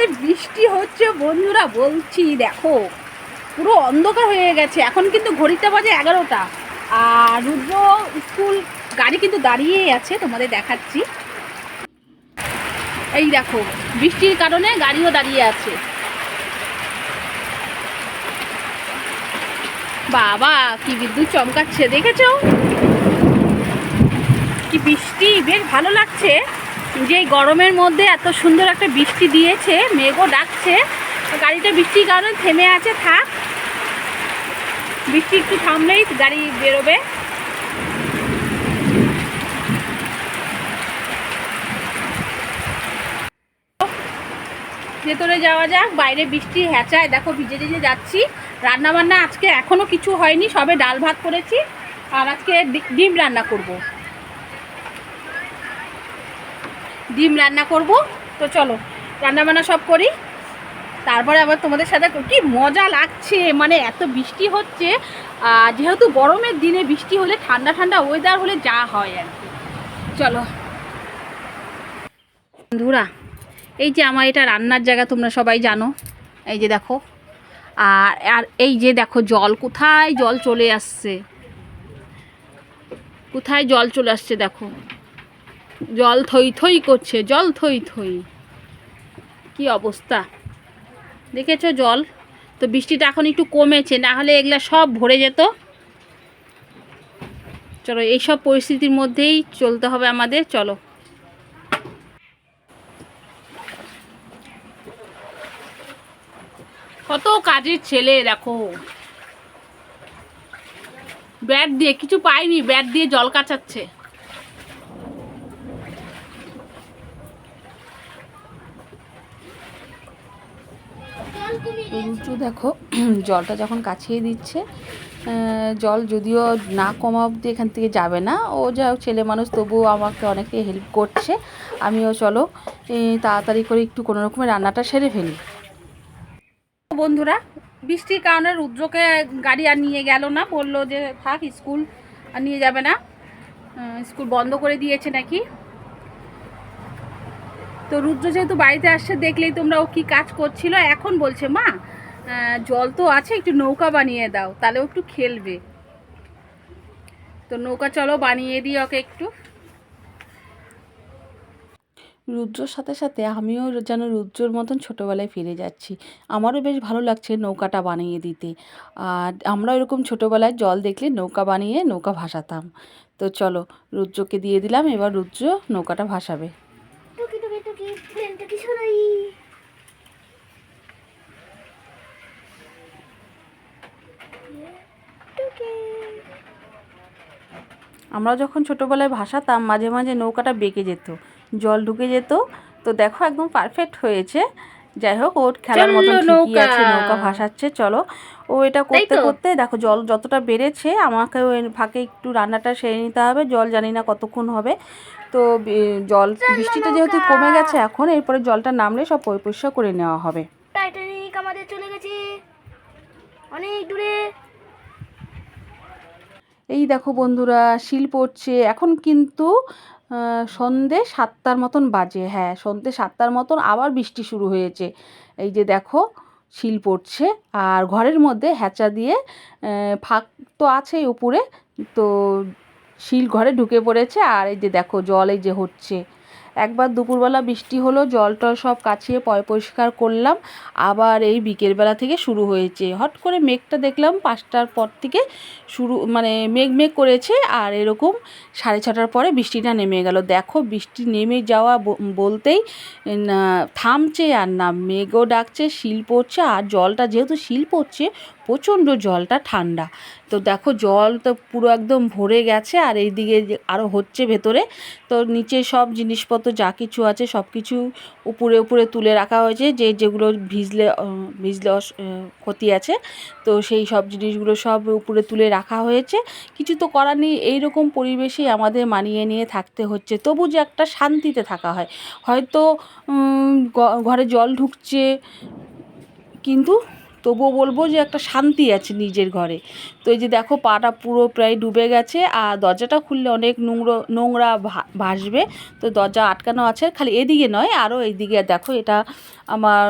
বাইরে বৃষ্টি হচ্ছে বন্ধুরা, বলছি দেখো, পুরো অন্ধকার হয়ে গেছে। এখন কিন্তু ঘড়িটা বাজে এগারোটা। আর রুদ্র স্কুল গাড়ি কিন্তু দাঁড়িয়েই আছে, তোমাদের দেখাচ্ছি। এই দেখো, বৃষ্টির কারণে গাড়িও দাঁড়িয়ে আছে। বাবা, কি বিদ্যুৎ চমকাচ্ছে, দেখেছ? কি বৃষ্টি, বেশ ভালো লাগছে। যে গরমের মধ্যে এত সুন্দর একটা বৃষ্টি দিয়েছে, মেঘও ডাকছে। গাড়িটা বৃষ্টির কারণে থেমে আছে, থাক। বৃষ্টি একটু থামলেই গাড়ি বেরোবে। ভেতরে যাওয়া যাক, বাইরে বৃষ্টি হ্যাচায়। দেখো ভিজে ভিজে যাচ্ছি। রান্না বান্না আজকে এখনও কিছু হয়নি, সবে ডাল ভাত করেছি। আর আজকে ডিম রান্না করব। ডিম রান্না করব। তো চলো রান্না বান্না সব করি। তারপরে আবার তোমাদের সাথে কি মজা লাগছে। মানে এত বৃষ্টি হচ্ছে। যেহেতু গরমের দিনে বৃষ্টি হলে ঠান্ডা ঠান্ডা ওয়েদার হলে যা হয় আর কি। চলো। বন্ধুরা, এই যে আমার এটা রান্নার জায়গা তোমরা সবাই জানো। এই যে দেখো। আর আর এই যে দেখো, জল কোথায় জল চলে আসছে? কোথায় জল চলে আসছে দেখো? জল থই থই করছে, জল থই থই। কি অবস্থা? দেখেছ জল? তো বৃষ্টিটা এখন একটু কমেছে, না হলে এগুলা সব ভরে যেত। চলো, এইসব পরিস্থিতির মধ্যেই চলতে হবে আমাদের, চলো। কত কাজের ছেলে, দেখো। ব্যাট দিয়ে, কিছু পাইনি, ব্যাট দিয়ে জল কাচাচ্ছে। রুচু দেখো, জলটা যখন কাছিয়ে দিচ্ছে জল যদিও না কমা অবধি এখান থেকে যাবে না। ও যা ছেলে মানুষ তবুও আমাকে অনেকে হেল্প করছে। আমিও চলো তাড়াতাড়ি করে একটু কোনো রকমের রান্নাটা সেরে ফেলি। বন্ধুরা, বৃষ্টির কারণে রুদ্রকে গাড়ি আর নিয়ে গেল না, বলল যে থাক, স্কুল আর নিয়ে যাবে না। স্কুল বন্ধ করে দিয়েছে নাকি? তো রুদ্র যেহেতু বাড়িতে আসছে, দেখলেই তোমরা ও কি কাজ করছিল। এখন বলছে, মা জল তো আছে, একটু নৌকা বানিয়ে দাও, তাহলে একটু খেলবে। তো নৌকা চলো, বানিয়ে দিই ওকে একটু। রুদ্রর সাথে সাথে আমিও যেন রুদ্রর মতন ছোটোবেলায় ফিরে যাচ্ছি। আমারও বেশ ভালো লাগছে নৌকাটা বানিয়ে দিতে। আর আমরা এরকম ছোটোবেলায় জল দেখলে নৌকা বানিয়ে নৌকা ভাসাতাম। তো চলো, রুদ্রকে দিয়ে দিলাম, এবার রুদ্র নৌকাটা ভাসাবে। আমরা যখন ছোটোবেলায় ভাসাতাম মাঝে মাঝে নৌকাটা বেঁকে যেত জল ঢুকে যেত। তো দেখো একদম পারফেক্ট হয়েছে। যাই হোক ওর খেলার মতন ঠিকই আছে নৌকা। ভাসাচ্ছে চলো। ও এটা করতে করতে দেখো জল যতটা বেড়েছে আমাকে ওই ফাঁকে একটু রান্নাটা সেরে নিতে হবে জল জানি না কতক্ষণ হবে। তো জল বৃষ্টিটা যেহেতু কমে গেছে এখন এরপরে জলটা নামলে সব পরিষ্কার করে নেওয়া হবে। টাইটানিক আমাদের চলে গেছে। অনেক দূরে। এই দেখো বন্ধুরা, শিল পড়ছে। এখন কিন্তু সন্ধে সাতটার মতন বাজে। হ্যাঁ সন্ধে সাতটার মতন আবার বৃষ্টি শুরু হয়েছে। এই যে দেখো, শিল পড়ছে। আর ঘরের মধ্যে হ্যাঁচা দিয়ে ফাঁক তো আছেই উপরে। তো শিল ঘরে ঢুকে পড়েছে। আর এই যে দেখো, জল এই যে হচ্ছে। একবার দুপুরবেলা বৃষ্টি হলো, জল টল সব কাছিয়ে পয় পরিষ্কার করলাম। আবার এই বিকেলবেলা থেকে শুরু হয়েছে। হট করে মেঘটা দেখলাম পাঁচটার পর থেকে শুরু মানে মেঘ মেঘ করেছে আর এরকম সাড়ে ছটার পরে বৃষ্টিটা নেমে গেল। দেখো, বৃষ্টি নেমে যাওয়া বলতেই থামছে আর না। মেঘও ডাকছে, শিল পড়ছে আর জলটা যেহেতু শিল পড়ছে প্রচণ্ড জলটা ঠান্ডা। তো দেখো জল তো পুরো একদম ভরে গেছে আর এইদিকে আরও হচ্ছে ভেতরে, তো নিচে সব জিনিসপত্র যা কিছু আছে সব কিছু উপরে উপরে তুলে রাখা হয়েছে। যে যেগুলো ভিজলে ভিজলে ক্ষতি আছে, তো সেই সব জিনিসগুলো সব উপরে তুলে রাখা হয়েছে। কিছু তো করার নেই, এইরকম পরিবেশেই আমাদের মানিয়ে নিয়ে থাকতে হচ্ছে। তবু যে একটা শান্তিতে থাকা হয়। হয়তো ঘরে জল ঢুকছে, কিন্তু তবুও বলব যে একটা শান্তি আছে নিজের ঘরে। তো এই যে দেখো পাটা পুরো প্রায় ডুবে গেছে, আর দরজাটা খুললে অনেক নোংরা নোংরা ভাসবে। তো দরজা আটকানো আছে, খালি এদিকে নয় আরও এইদিকে দেখো এটা আমার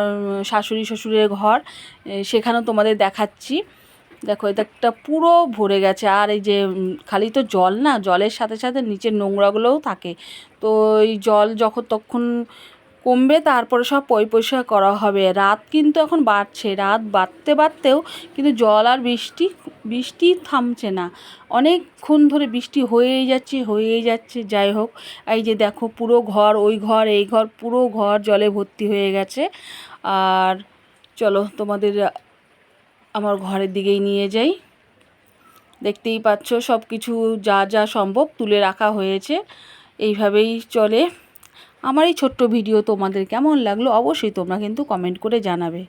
শাশুড়ি শ্বশুরের ঘর সেখানেও তোমাদের দেখাচ্ছি। দেখো এটা একটা পুরো ভরে গেছে, আর এই যে খালি তো জল না, জলের সাথে সাথে নিচের নোংরাগুলোও থাকে। তো এই জল যখন তখন কমবে, তারপরে সব পই পরিষ্কার করা হবে। রাত কিন্তু এখন বাড়ছে। রাত বাড়তে বাড়তেও কিন্তু জল আর বৃষ্টি বৃষ্টি থামছে না। অনেকক্ষণ ধরে বৃষ্টি হয়েই যাচ্ছে হয়েই যাচ্ছে। যাই হোক, এই যে দেখো, পুরো ঘর, ওই ঘর, এই ঘর, পুরো ঘর জলে ভর্তি হয়ে গেছে। আর চলো, তোমাদের আমার ঘরের দিকেই নিয়ে যাই। দেখতেই পাচ্ছ সব কিছু যা যা সম্ভব তুলে রাখা হয়েছে। এইভাবেই চলে। আমার এই ছোট্ট ভিডিও তোমাদের কেমন লাগল অবশ্যই তোমরা কিন্তু কমেন্ট করে জানাবে।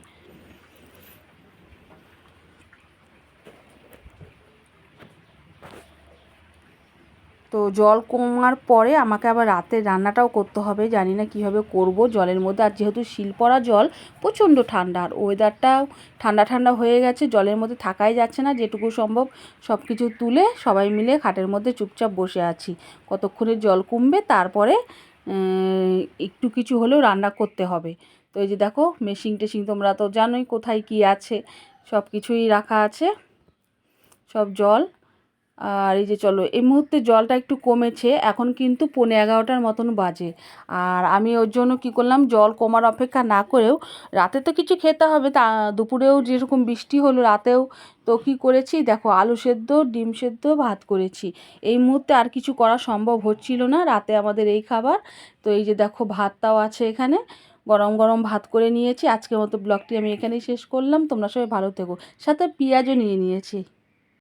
তো জল কমার পরে আমাকে আবার রাতে রান্নাটাও করতে হবে, জানি না কীভাবে করব জলের মধ্যে। আর যেহেতু শিলপড়া জল, প্রচণ্ড ঠান্ডা। আর ওয়েদারটাও ঠান্ডা ঠান্ডা হয়ে গেছে, জলের মধ্যে থাকাই যাচ্ছে না। যেটুকু সম্ভব সব কিছু তুলে সবাই মিলে খাটের মধ্যে চুপচাপ বসে আছি। কতক্ষণে জল কমবে, তারপরে একটু কিছু হলেও রান্না করতে হবে। তো এই যে দেখো মেশিন টেশিন তোমরা তো জানোই কোথায় কি আছে। সব কিছুই রাখা আছে। সব জল। আর এই যে চলো, এই মুহূর্তে জলটা একটু কমেছে, এখন কিন্তু পৌনে এগারোটার মতন বাজে। আর আমি ওর জন্য কী করলাম, জল কমার অপেক্ষা না করেও, রাতে তো কিছু খেতে হবে, তা দুপুরেও যেরকম বৃষ্টি হলো রাতেও, তো কী করেছি, দেখো আলু সেদ্ধ, ডিম সেদ্ধ, ভাত করেছি। এই মুহূর্তে আর কিছু করা সম্ভব হচ্ছিল না, রাতে আমাদের এই খাবার। তো এই যে দেখো ভাতটাও আছে এখানে, গরম গরম ভাত করে নিয়েছি। আজকের মতো ব্লগটি আমি এখানেই শেষ করলাম, তোমরা সবাই ভালো থেকো। সাথে পেঁয়াজও নিয়ে নিয়েছি।